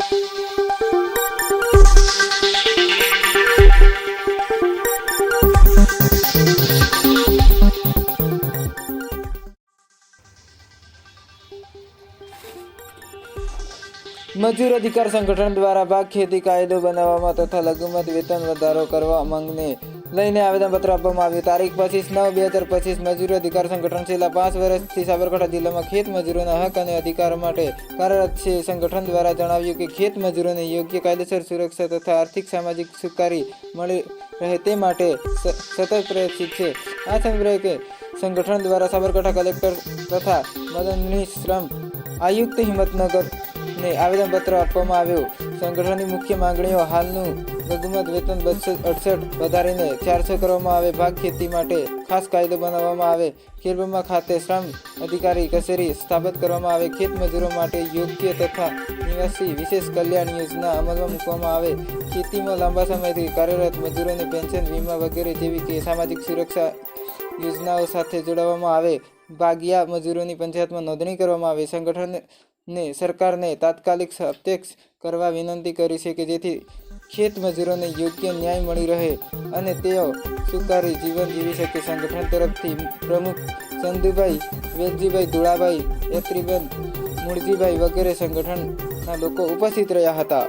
Thank you. મજૂર અધિકાર સંગઠન દ્વારા ભાગ ખેતી કાયદો બનાવવામાં તથા લઘુમત વેતન વધારો કરવા માંગને લઈને આવેદનપત્ર આપવામાં આવ્યું. તારીખ પચીસ નવ બે હજાર પચીસ, મજૂર અધિકાર સંગઠન છેલ્લા પાંચ વર્ષથી સાબરકાંઠા જિલ્લામાં ખેત મજૂરોના હક અને અધિકાર માટે કાર્યરત છે. સંગઠન દ્વારા જણાવ્યું કે ખેત મજૂરોને યોગ્ય કાયદેસર સુરક્ષા તથા આર્થિક સામાજિક સુકારી મળી રહે તે માટે સતત પ્રયત્નશીલ છે. આ સંગ્રહકે સંગઠન દ્વારા સાબરકાંઠા કલેક્ટર તથા મદનની શ્રમ આયુક્ત હિંમતનગર ને આવેદનપત્ર આપવામાં આવ્યું. સંગઠનની મુખ્ય માંગણીઓ હાલનું લઘુમત વેતન બસો અડસઠ વધારીને ચારસો કરવામાં આવે ભાગ ખેતી માટે. ખાસ કાયદો બનાવવામાં આવે. ખેરબમા ખાતે શ્રમ અધિકારી કચેરી સ્થાપિત કરવામાં આવે. ખેત મજૂરો માટે યોગ્ય તથા નિવાસી વિશેષ કલ્યાણ યોજના અમલમાં મૂકવામાં આવે. ખેતીમાં લાંબા સમયથી કાર્યરત મજૂરોને પેન્શન, વીમા વગેરે જેવી કે સામાજિક સુરક્ષા યોજનાઓ સાથે જોડાવવામાં આવે. ભાગિયા મજૂરોની પંચાયતમાં નોંધણી કરવામાં આવે. સંગઠનને સરકારને તાત્કાલિક પ્રત્યક્ષ કરવા વિનંતી કરી છે કે જેથી ખેત મજૂરોને યોગ્ય ન્યાય મળી રહે અને તેઓ સુકારી જીવન જીવી શકે. સંગઠન તરફથી પ્રમુખ ચંદુભાઈ વેદજીભાઈ ધુળાભાઈ, યત્રીબેન મૂળજીભાઈ વગેરે સંગઠનના લોકો ઉપસ્થિત રહ્યા હતા.